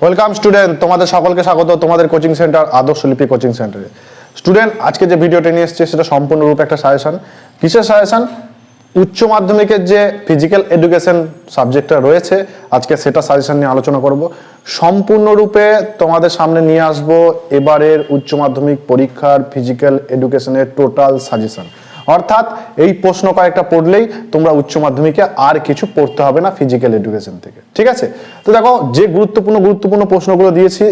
Welcome student তোমাদের সকলকে স্বাগত। তোমাদের কোচিং সেন্টার আদর্শ লিপি কোচিং সেন্টারে স্টুডেন্ট আজকে যে ভিডিওটা নিয়ে এসেছে, সেটা সম্পূর্ণরূপে একটা সাজেশন কিসের সাজেশন উচ্চ মাধ্যমিকের যে ফিজিক্যাল এডুকেশন সাবজেক্টটা রয়েছে, আজকে সেটা সাজেশন নিয়ে আলোচনা করব। সম্পূর্ণরূপে তোমাদের সামনে নিয়ে আসব এবারের উচ্চ মাধ্যমিক পরীক্ষার ফিজিক্যাল এডুকেশনের টোটাল সাজেশন অর্থাৎ এই প্রশ্ন কয়েকটা পড়লেই তোমরা উচ্চ মাধ্যমিকে আর কিছু পড়তে হবে না ফিজিক্যাল এডুকেশন থেকে, ঠিক আছে? তো দেখো, যে গুরুত্বপূর্ণ গুরুত্বপূর্ণ প্রশ্নগুলো দিয়েছি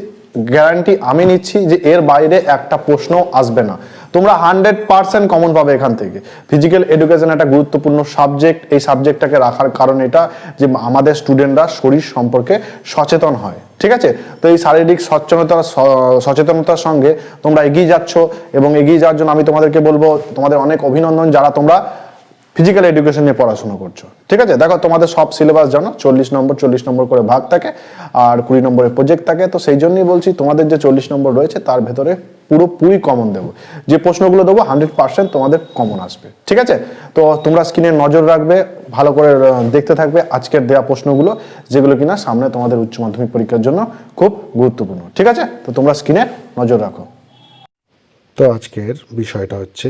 গ্যারান্টি আমি নিচ্ছি যে এর বাইরে একটা প্রশ্ন আসবে না। তোমরা হান্ড্রেড পার্সেন্ট কমন পাবে এখান থেকে। ফিজিক্যাল এডুকেশন একটা গুরুত্বপূর্ণ সাবজেক্ট এই সাবজেক্টটাকে রাখার কারণ এটা যে আমাদের স্টুডেন্টরা শরীর সম্পর্কে সচেতন হয়, ঠিক আছে? তো এই শারীরিক সচেতনতার সচেতনতার সঙ্গে তোমরা এগিয়ে যাচ্ছ এবং এগিয়ে যাওয়ার জন্য আমি তোমাদেরকে বলব, তোমাদের অনেক অভিনন্দন যারা তোমরা ফিজিক্যাল এডুকেশন নিয়ে পড়াশোনা করছ। ঠিক আছে? দেখো, তোমাদের সব সিলেবাস জানো, চল্লিশ নম্বর চল্লিশ নম্বর করে ভাগ থাকে, আর কুড়ি নম্বরের প্রজেক্ট থাকে। তো সেই জন্যই বলছি, তোমাদের যে চল্লিশ নম্বর রয়েছে, তার ভেতরে পুরোপুরি কমন দেবো। যে প্রশ্নগুলো দেবো হান্ড্রেড পার্সেন্ট তোমাদের কমন আসবে। ঠিক আছে? তো তোমরা স্ক্রিনে নজর রাখবে, ভালো করে দেখতে থাকবে আজকের দেওয়া প্রশ্নগুলো, যেগুলো কিনা সামনে তোমাদের উচ্চ মাধ্যমিক পরীক্ষার জন্য খুব গুরুত্বপূর্ণ। ঠিক আছে? তো তোমরা স্ক্রিনে নজর রাখো। তো আজকের বিষয়টা হচ্ছে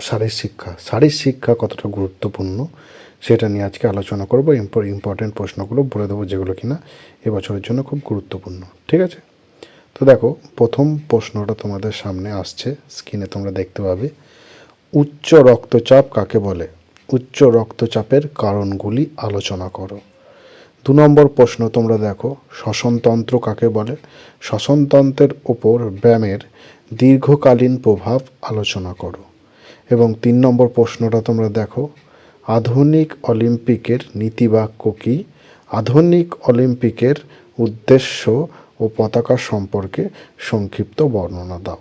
শারীর শিক্ষা। শারীর শিক্ষা কতটা গুরুত্বপূর্ণ সেটা নিয়ে আজকে আলোচনা করব। ইম্পর্টেন্ট প্রশ্নগুলো বলে দেবো যেগুলো কিনা এবছরের জন্য খুব গুরুত্বপূর্ণ। ঠিক আছে? তো দেখো, প্রথম প্রশ্নটা তোমাদের সামনে আসছে। স্ক্রিনে তোমরা দেখতে পাবে। উচ্চ রক্তচাপ কাকে বলে? উচ্চ রক্তচাপের কারণগুলি আলোচনা করো। দু নম্বর প্রশ্ন তোমরা দেখো, শ্বসনতন্ত্র কাকে বলে? শ্বসনতন্ত্রের ওপর ব্যায়ামের দীর্ঘকালীন প্রভাব আলোচনা করো। এবং তিন নম্বর প্রশ্নটা তোমরা দেখো। আধুনিক অলিম্পিকের নীতিবাক্য কী? আধুনিক অলিম্পিকের উদ্দেশ্য ও পতাকা সম্পর্কে সংক্ষিপ্ত বর্ণনা দাও।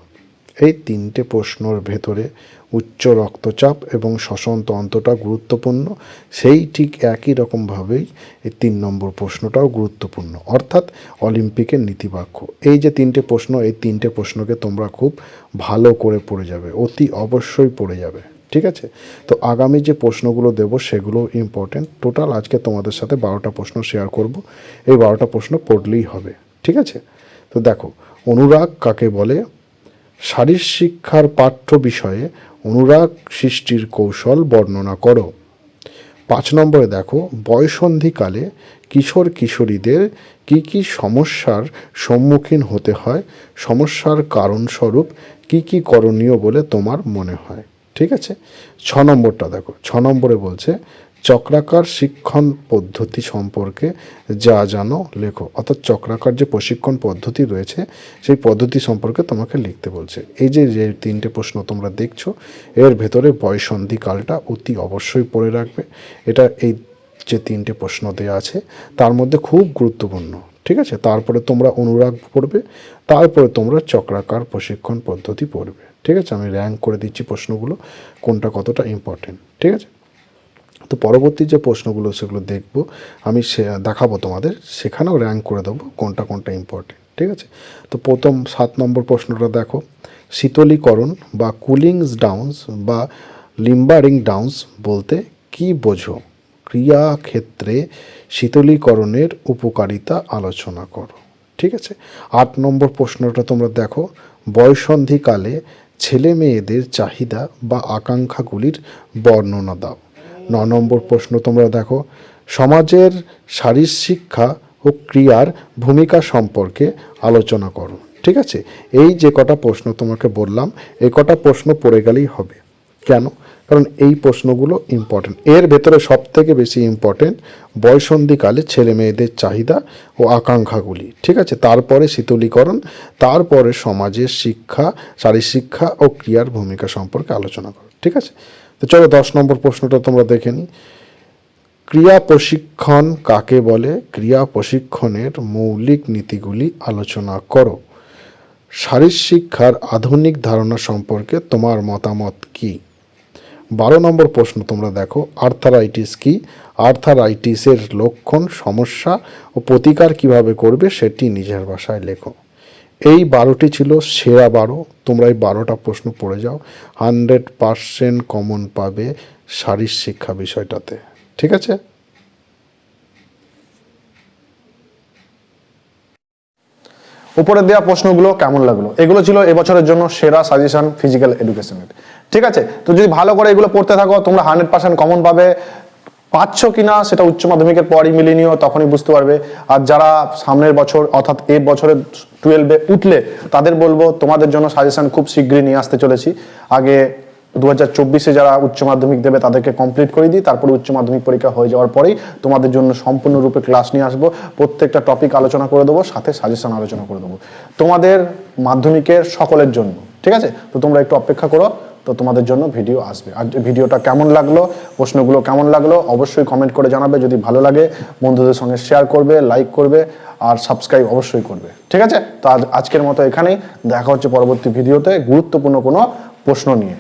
এই তিনটে প্রশ্নর ভেতরে উচ্চ রক্তচাপ এবং শ্বসন শ্বসনতন্ত্রটা গুরুত্বপূর্ণ। সেই ঠিক একই রকমভাবেই এই তিন নম্বর প্রশ্নটাও গুরুত্বপূর্ণ। অর্থাৎ অলিম্পিকের নীতিবাক্য। এই যে তিনটে প্রশ্ন, এই তিনটে প্রশ্নকে তোমরা খুব ভালো করে পড়ে যাবে। অতি অবশ্যই পড়ে যাবে। ঠিক আছে? তো আগামী যে প্রশ্নগুলো দেবো, সেগুলো ইম্পর্টেন্ট টোটাল আজকে তোমাদের সাথে বারোটা প্রশ্ন শেয়ার করব। এই বারোটা প্রশ্ন পড়লেই হবে। ঠিক আছে? তো দেখো, অনুরাগ কাকে বলে? শারীর শিক্ষার পাঠ্য বিষয়ে অনুরাগ সৃষ্টির কৌশল বর্ণনা করো। পাঁচ নম্বরে দেখো, বয়সন্ধিকালে কিশোর কিশোরীদের কি কি সমস্যার সম্মুখীন হতে হয়, সমস্যার কারণস্বরূপ কি কি করণীয় বলে তোমার মনে হয়, ঠিক আছে? ছ নম্বরটা দেখো, ছ নম্বরে বলছে চক্রাকার শিক্ষণ পদ্ধতি সম্পর্কে যা জানো, লেখো। অর্থাৎ চক্রাকার যে প্রশিক্ষণ পদ্ধতি রয়েছে, সেই পদ্ধতি সম্পর্কে তোমাকে লিখতে বলছে। এই যে যে তিনটে প্রশ্ন তোমরা দেখছ, এর ভেতরে বয়সন্ধিকালটা অতি অবশ্যই পড়ে রাখবে। এটা এই যে তিনটে প্রশ্ন দেওয়া আছে, তার মধ্যে খুব গুরুত্বপূর্ণ, ঠিক আছে? তারপরে তোমরা অনুরাগ পড়বে, তারপরে তোমরা চক্রাকার প্রশিক্ষণ পদ্ধতি পড়বে, ঠিক আছে? আমি র্যাঙ্ক করে দিচ্ছি প্রশ্নগুলো, কোনটা কতটা ইম্পর্টেন্ট ঠিক আছে? তো পরবর্তী যে প্রশ্নগুলো, সেগুলো দেখব। আমি সে, দেখাবো তোমাদের। সেখানেও র্যাঙ্ক করে দেবো কোনটা কোনটা ইম্পর্টেন্ট ঠিক আছে? তো প্রথম সাত নম্বর প্রশ্নটা দেখো। শীতলীকরণ বা কুলিংস ডাউন্স বা লিম্বারিং ডাউন্স বলতে কি বোঝো? ক্রিয়াক্ষেত্রে শীতলীকরণের উপকারিতা আলোচনা করো, ঠিক আছে? আট নম্বর প্রশ্নটা তোমরা দেখো। বয়সন্ধিকালে ছেলে মেয়েদের চাহিদা বা আকাঙ্ক্ষাগুলির বর্ণনা দাও। ন নম্বর প্রশ্ন তোমরা দেখো, সমাজের শারীর শিক্ষা ও ক্রিয়ার ভূমিকা সম্পর্কে আলোচনা করো, ঠিক আছে? এই যে কটা প্রশ্ন তোমাকে বললাম, এই কটা প্রশ্ন পড়ে গেলেই হবে। কেন? কারণ এই প্রশ্নগুলো ইম্পর্টেন্ট এর ভেতরে সব থেকে বেশি ইম্পর্টেন্ট বয়সন্ধিকালে ছেলে মেয়েদের চাহিদা ও আকাঙ্ক্ষাগুলি, ঠিক আছে? তারপরে শীতলীকরণ, তারপরে সমাজের শিক্ষা, শারীর শিক্ষা ও ক্রিয়ার ভূমিকা সম্পর্কে আলোচনা করো, ঠিক আছে? তো চলো দশ নম্বর প্রশ্নটা তোমরা দেখে নিই ক্রিয়া প্রশিক্ষণ কাকে বলে? ক্রিয়া প্রশিক্ষণের মৌলিক নীতিগুলি আলোচনা করো। শারীর শিক্ষার আধুনিক ধারণা সম্পর্কে তোমার মতামত কি? বারো নম্বর প্রশ্ন তোমরা দেখো, আর্থারাইটিস কি? আর্থারাইটিসের লক্ষণ, সমস্যা ও প্রতিকার কীভাবে করবে সেটি নিজের ভাষায় লেখো। এই বারোটি ছিল সেরা বারো। তোমরা এই বারোটা প্রশ্ন পড়ে যাও। হান্ড্রেড পারসেন্ট কমন পাবে শারীর শিক্ষা বিষয়টাতে। ঠিক আছে? উপরে দেওয়া প্রশ্নগুলো কেমন লাগল? এগুলো ছিল এবছরের জন্য সেরা সাজেশন ফিজিক্যাল এডুকেশনের ঠিক আছে? তো যদি ভালো করে এগুলো পড়তে থাকো, তোমরা হান্ড্রেড পার্সেন্ট কমন পাবে। পাচ্ছ কিনা সেটা উচ্চ মাধ্যমিকের পরই মিলিয়ে নিও, তখনই বুঝতে পারবে। আর যারা সামনের বছর অর্থাৎ এ বছরের টুয়েলভে উঠলে, তাদের বলব, তোমাদের জন্য সাজেশন খুব শীঘ্রই নিয়ে আসতে চলেছি। আগে দু হাজার চব্বিশে যারা উচ্চ মাধ্যমিক দেবে, তাদেরকে কমপ্লিট করে দিই, তারপরে উচ্চ মাধ্যমিক পরীক্ষা হয়ে যাওয়ার পরেই তোমাদের জন্য সম্পূর্ণরূপে ক্লাস নিয়ে আসব। প্রত্যেকটা টপিক আলোচনা করে দেবো, সাথে সাজেশন আলোচনা করে দেবো। তোমাদের মাধ্যমিকের সকলের জন্য, ঠিক আছে? তো তোমরা একটু অপেক্ষা করো। তো তোমাদের জন্য ভিডিও আসবে। আর ভিডিওটা কেমন লাগল, প্রশ্নগুলো কেমন লাগল, অবশ্যই কমেন্ট করে জানাবে। যদি ভালো লাগে, বন্ধুদের সঙ্গে শেয়ার করবে লাইক করবে, আর সাবস্ক্রাইব অবশ্যই করবে। ঠিক আছে? তো আজকের মতো এখানেই। দেখা হচ্ছে পরবর্তী ভিডিওতে গুরুত্বপূর্ণ কোনো প্রশ্ন নিয়ে।